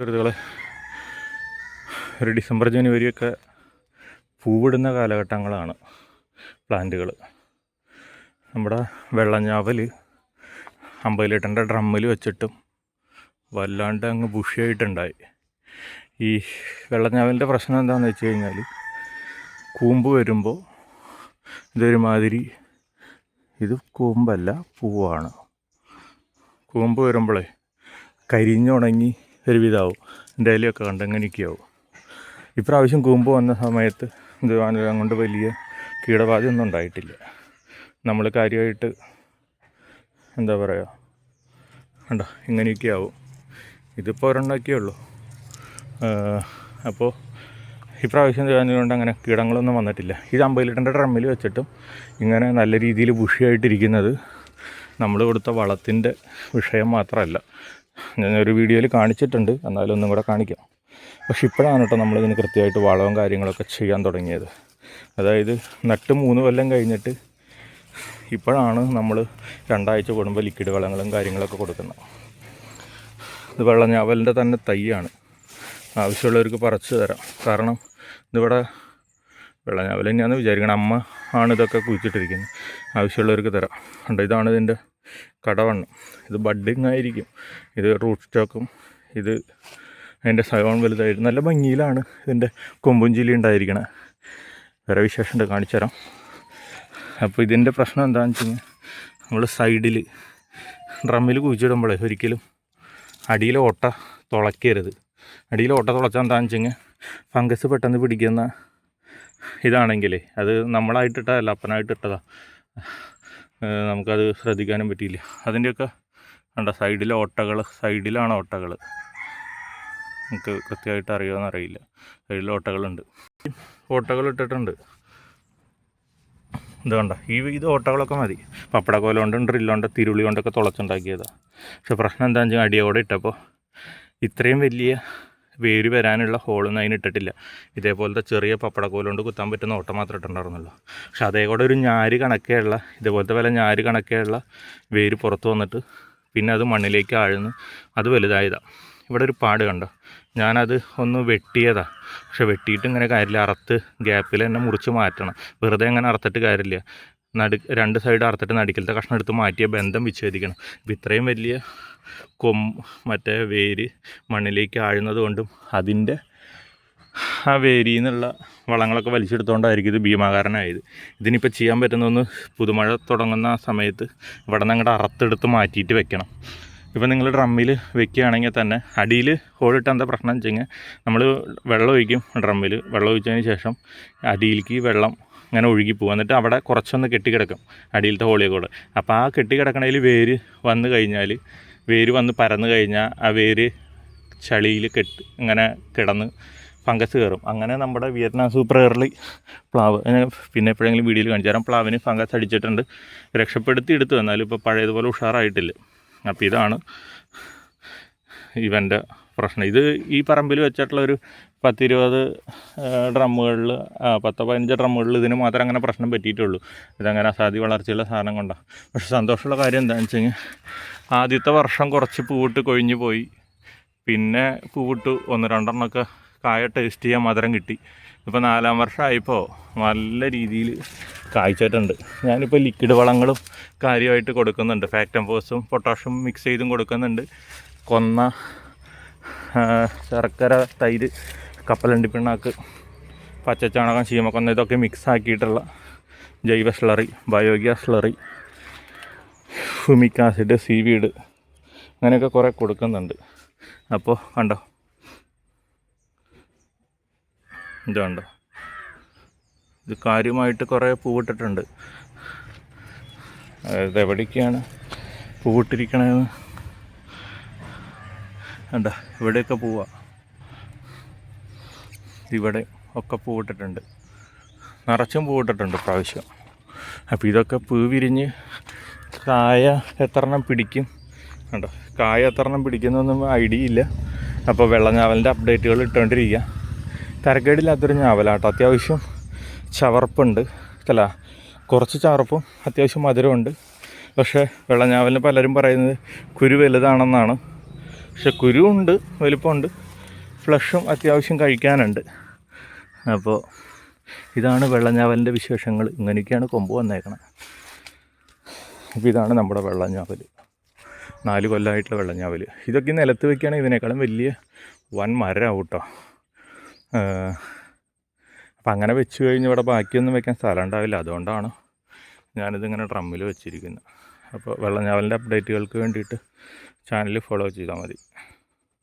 സുഹൃത്തുക്കളെ ഒരു ഡിസംബർ ജനുവരിയൊക്കെ പൂവിടുന്ന കാലഘട്ടങ്ങളാണ് പ്ലാന്റുകൾ. നമ്മുടെ വെള്ളഞ്ഞാവൽ അമ്പത് ലിറ്ററിന്റെ ഡ്രമ്മിൽ വെച്ചിട്ടും വല്ലാണ്ട് അങ്ങ് ബുഷിയായിട്ടുണ്ടായി. ഈ വെള്ളഞ്ഞാവലിന്റെ പ്രശ്നം എന്താണെന്ന് വെച്ച് കഴിഞ്ഞാൽ കൂമ്പ് വരുമ്പോൾ ഇതൊരുമാതിരി ഇത് കൂമ്പല്ല പൂവാണ്. കൂമ്പ് വരുമ്പോഴേ കരിഞ്ഞുണങ്ങി ഒരു വിധാവും എന്റെ ഇലയൊക്കെ കണ്ട് അങ്ങനെയൊക്കെയാവും ഇപ്രാവശ്യം കൂമ്പ് വന്ന സമയത്ത് ഇത് വാനരം കൊണ്ട് വലിയ കീടബാധ ഒന്നും ഉണ്ടായിട്ടില്ല. നമ്മൾ കാര്യമായിട്ട് എന്താ പറയുക കണ്ടോ ഇങ്ങനെയൊക്കെ ആവും ഇതിപ്പോൾ ഒരെണ്ണമൊക്കെ ഉള്ളൂ. അപ്പോൾ ഇപ്രാവശ്യം കൊണ്ട് അങ്ങനെ കീടങ്ങളൊന്നും വന്നിട്ടില്ല. ഇത് അമ്പത് ലിറ്ററിന്റെ ഡ്രമ്മിൽ വെച്ചിട്ടും ഇങ്ങനെ നല്ല രീതിയിൽ ബുഷിയായിട്ടിരിക്കുന്നത് നമ്മൾ കൊടുത്ത വളത്തിന്റെ വിഷയം മാത്രമല്ല. ഞാൻ ഒരു വീഡിയോയിൽ കാണിച്ചിട്ടുണ്ട്. എന്നാലും ഒന്നും കൂടെ കാണിക്കാം. പക്ഷെ ഇപ്പോഴാണ് കേട്ടോ നമ്മളിതിന് കൃത്യമായിട്ട് വളവും കാര്യങ്ങളൊക്കെ ചെയ്യാൻ തുടങ്ങിയത്. അതായത് നട്ട് മൂന്ന് കൊല്ലം കഴിഞ്ഞിട്ട് ഇപ്പോഴാണ് നമ്മൾ രണ്ടാഴ്ച കൂടുമ്പോൾ ലിക്വിഡ് വളങ്ങളും കാര്യങ്ങളൊക്കെ കൊടുക്കുന്നത്. ഇത് വെള്ളഞ്ഞാവലിന്റെ തന്നെ തൈയാണ്. ആവശ്യമുള്ളവർക്ക് പറിച്ചു തരാം. കാരണം ഇതിവിടെ വെള്ളഞ്ഞാവൽ തന്നെയാണെന്ന് വിചാരിക്കണം അമ്മ ആണ് ഇതൊക്കെ കുഴിച്ചിട്ടിരിക്കുന്നത്. ആവശ്യമുള്ളവർക്ക് തരാം. കണ്ടോ ഇതാണ് ഇതിന്റെ കടവണ്ണം. ഇത് ബഡ്ഡിങ് ആയിരിക്കും. ഇത് റൂട്ട് സ്റ്റോക്കും ഇത് അതിന്റെ സയോൺ വലുതായിരുന്നു നല്ല ഭംഗിയിലാണ് ഇതിന്റെ കൊമ്പും ചില്ലി ഉണ്ടായിരിക്കണേ. വേറെ വിശേഷമുണ്ട് കാണിച്ചു തരാം. അപ്പോൾ ഇതിന്റെ പ്രശ്നം എന്താണെന്ന് വെച്ച് കഴിഞ്ഞാൽ നമ്മൾ സൈഡിൽ ഡ്രമ്മിൽ കുഴിച്ചിടുമ്പോഴേ ഒരിക്കലും അടിയിൽ ഓട്ട തുളയ്ക്കരുത്. അടിയിൽ ഓട്ട തുളച്ചാൽ എന്താണെന്ന് വെച്ച് കഴിഞ്ഞാൽ ഫംഗസ് പെട്ടെന്ന് പിടിക്കുന്ന ഇതാണെങ്കിൽ അത് നമ്മളായിട്ടിട്ടതല്ല അപ്പനായിട്ട് ഇട്ടതാണ് നമുക്കത് ശ്രദ്ധിക്കാനും പറ്റിയില്ല. അതിന്റെയൊക്കെ കണ്ട സൈഡിലെ ഓട്ടകൾ സൈഡിലാണ് ഓട്ടകൾ നമുക്ക് കൃത്യമായിട്ട് അറിയുമെന്ന് അറിയില്ല. സൈഡിൽ ഓട്ടകളുണ്ട്. ഓട്ടകൾ ഇട്ടിട്ടുണ്ട്. ഇത് കണ്ട ഈ ഇത് ഓട്ടകളൊക്കെ മതി. പപ്പടക്കോല കൊണ്ടും ഡ്രില്ലുകൊണ്ട് തിരുളി കൊണ്ടൊക്കെ തുളച്ചുണ്ടാക്കിയതാണ് പക്ഷെ പ്രശ്നം എന്താണെന്ന് വെച്ചാൽ അടിയോടെ ഇട്ടപ്പോൾ ഇത്രയും വലിയ വേര് വരാനുള്ള ഹോളൊന്നും അതിന് ഇട്ടിട്ടില്ല. ഇതേപോലത്തെ ചെറിയ പപ്പടക്കോലുകൊണ്ട് കുത്താൻ പറ്റുന്ന ഓട്ടം മാത്രമേ ഇട്ടുണ്ടായിരുന്നുള്ളൂ പക്ഷെ അതേ കൂടെ ഒരു ഞാര് കണക്കെയുള്ള ഇതേപോലത്തെ വില ഞാര് കണക്കെയുള്ള വേര് പുറത്ത് വന്നിട്ട് പിന്നെ അത് മണ്ണിലേക്ക് ആഴ്ന്ന് അത് വലുതായതാണ് ഇവിടെ ഒരു പാട് കണ്ടോ? ഞാനത് ഒന്ന് വെട്ടിയതാണ് പക്ഷെ വെട്ടിയിട്ട് ഇങ്ങനെ കാര്യമില്ല അറുത്ത് ഗ്യാപ്പിൽ തന്നെ മുറിച്ച് മാറ്റണം. വെറുതെ അങ്ങനെ അറുത്തിട്ട് കാര്യമില്ല. നടു രണ്ട് സൈഡ് അറുത്തിട്ട് നടുക്കലത്തെ കഷ്ണം എടുത്ത് മാറ്റിയ ബന്ധം വിച്ഛേദിക്കണം. ഇപ്പം ഇത്രയും വലിയ കൊം മറ്റേ വേര് മണ്ണിലേക്ക് ആഴുന്നത് കൊണ്ടും അതിന്റെ ആ വേരിയിൽ നിന്നുള്ള വളങ്ങളൊക്കെ വലിച്ചെടുത്തുകൊണ്ടായിരിക്കും ഇത് ഭീമാകാരനായത്. ഇതിനിപ്പോൾ ചെയ്യാൻ പറ്റുന്നൊന്ന് പുതുമഴ തുടങ്ങുന്ന സമയത്ത് ഇവിടെ നിന്ന് അങ്ങോട്ട് അറുത്തെടുത്ത് മാറ്റിയിട്ട് വെക്കണം. ഇപ്പം നിങ്ങൾ ഡ്രമ്മിൽ വെക്കുകയാണെങ്കിൽ തന്നെ അടിയിൽ ഹോളിട്ട് എന്താ പ്രശ്നം വെച്ച് കഴിഞ്ഞാൽ നമ്മൾ വെള്ളം ഒഴിക്കും ഡ്രമ്മിൽ. വെള്ളം ഒഴിച്ചതിന് ശേഷം അടിയിലേക്ക് വെള്ളം ഇങ്ങനെ ഒഴുകിപ്പോകും എന്നിട്ട് അവിടെ കുറച്ചൊന്ന് കെട്ടിക്കിടക്കും അടിയിലത്തെ ഹോളിയൊക്കെ കൂടെ അപ്പോൾ ആ കെട്ടിക്കിടക്കണതിൽ വേര് വന്നു കഴിഞ്ഞാൽ വേര് വന്ന് പരന്നു കഴിഞ്ഞാൽ ആ വേര് ചളിയിൽ കെട്ട് ഇങ്ങനെ കിടന്ന് ഫംഗസ് കയറും. അങ്ങനെ നമ്മുടെ വിയറ്റ്നാം സൂപ്പർ എയർലി പ്ലാവ് പിന്നെ എപ്പോഴെങ്കിലും വീഡിയോയിൽ കാണിച്ചു തരാം. പ്ലാവിന് ഫംഗസ് അടിച്ചിട്ടുണ്ട്. രക്ഷപ്പെടുത്തി എടുത്തു. എന്നാലും ഇപ്പോൾ പഴയതുപോലെ ഉഷാറായിട്ടില്ല. അപ്പോൾ ഇതാണ് ഇവന്റെ പ്രശ്നം. ഇത് ഈ പറമ്പിൽ വെച്ചിട്ടുള്ള ഒരു പത്തിരുപത് ഡ്രമ്മുകളിൽ പത്തോ പതിനഞ്ച് ഡ്രമ്മുകളിൽ ഇതിന് മാത്രം അങ്ങനെ പ്രശ്നം പറ്റിയിട്ടുള്ളൂ. ഇതങ്ങനെ അസാധ്യ വളർച്ചയുള്ള സാധനം കൊണ്ടാണ് പക്ഷെ സന്തോഷമുള്ള കാര്യം എന്താണെന്ന് വെച്ച് കഴിഞ്ഞാൽ ആദ്യത്തെ വർഷം കുറച്ച് പൂവിട്ട് കൊഴിഞ്ഞു പോയി. പിന്നെ പൂവിട്ട് ഒന്ന് രണ്ടെണ്ണമൊക്കെ കായ ടേസ്റ്റ് ചെയ്യാൻ മധുരം കിട്ടി. ഇപ്പോൾ നാലാം വർഷമായപ്പോൾ നല്ല രീതിയിൽ കായ്ച്ചിട്ടുണ്ട്. ഞാനിപ്പോൾ ലിക്വിഡ് വളങ്ങളും കാര്യമായിട്ട് കൊടുക്കുന്നുണ്ട്. ഫാക്ടംഫോസും പൊട്ടാഷ്യം മിക്സ് ചെയ്തും കൊടുക്കുന്നുണ്ട്. കൊന്ന ശർക്കര തൈര് കപ്പലണ്ടി പിണ്ണാക്ക് പച്ചച്ചാണകം ചീമക്കൊന്ന ഇതൊക്കെ മിക്സ് ആക്കിയിട്ടുള്ള ജൈവ slurry biogas slurry humic acid seaweed അങ്ങനെയൊക്കെ കുറേ കൊടുക്കുന്നുണ്ട്. അപ്പോൾ കണ്ടോ? ഇത് കണ്ടോ? ഇത് കാര്യമായിട്ട് കുറേ പൂവിട്ടിട്ടുണ്ട്. അതായത് എവിടേക്കാണ് പൂവിട്ടിരിക്കണതെന്ന് കണ്ട? ഇവിടെയൊക്കെ പോവാ. ഇവിടെ ഒക്കെ പൂവിട്ടിട്ടുണ്ട് നിറച്ചും പൂവിട്ടിട്ടുണ്ട് പ്രാവശ്യം അപ്പോൾ ഇതൊക്കെ പൂ വിരിഞ്ഞ് കായ എത്രണ്ണം പിടിക്കും. കണ്ടോ? കായ എത്രണ്ണം പിടിക്കുന്നൊന്നും ഐഡിയ ഇല്ല. അപ്പോൾ വെള്ളഞ്ഞാവലിന്റെ അപ്ഡേറ്റുകൾ ഇട്ടുകൊണ്ടിരിക്കുക. തരക്കേടില്ലാത്തൊരു ഞാവലാട്ടോ. അത്യാവശ്യം ചവർപ്പുണ്ട്. അല്ല കുറച്ച് ചവർപ്പും അത്യാവശ്യം മധുരമുണ്ട് പക്ഷേ വെള്ളഞ്ഞാവലിന് പലരും പറയുന്നത് കുരു വലുതാണെന്നാണ്. പക്ഷെ കുരുവുണ്ട് വലിപ്പമുണ്ട്. ഫ്ലഷും അത്യാവശ്യം കഴിക്കാനുണ്ട്. അപ്പോൾ ഇതാണ് വെള്ളഞ്ഞാവലിന്റെ വിശേഷങ്ങൾ. ഇങ്ങനെയൊക്കെയാണ് കൊമ്പ് വന്നേക്കണത്. അപ്പോൾ ഇതാണ് നമ്മുടെ വെള്ളഞ്ഞാവൽ നാല് കൊല്ലമായിട്ടുള്ള വെള്ളഞ്ഞാവൽ ഇതൊക്കെ നിലത്ത് വെക്കുകയാണെങ്കിൽ ഇതിനേക്കാളും വലിയ വൻ മരമാവും കേട്ടോ. അപ്പം അങ്ങനെ വെച്ച് കഴിഞ്ഞ് ഇവിടെ ബാക്കിയൊന്നും വെക്കാൻ സ്ഥലം ഉണ്ടാവില്ല. അതുകൊണ്ടാണ് ഞാനിതിങ്ങനെ ഡ്രമ്മിൽ വെച്ചിരിക്കുന്നത്. അപ്പോൾ വെള്ളഞ്ഞാവലിന്റെ അപ്ഡേറ്റുകൾക്ക് വേണ്ടിയിട്ട് ചാനൽ ഫോളോ ചെയ്താൽ മതി.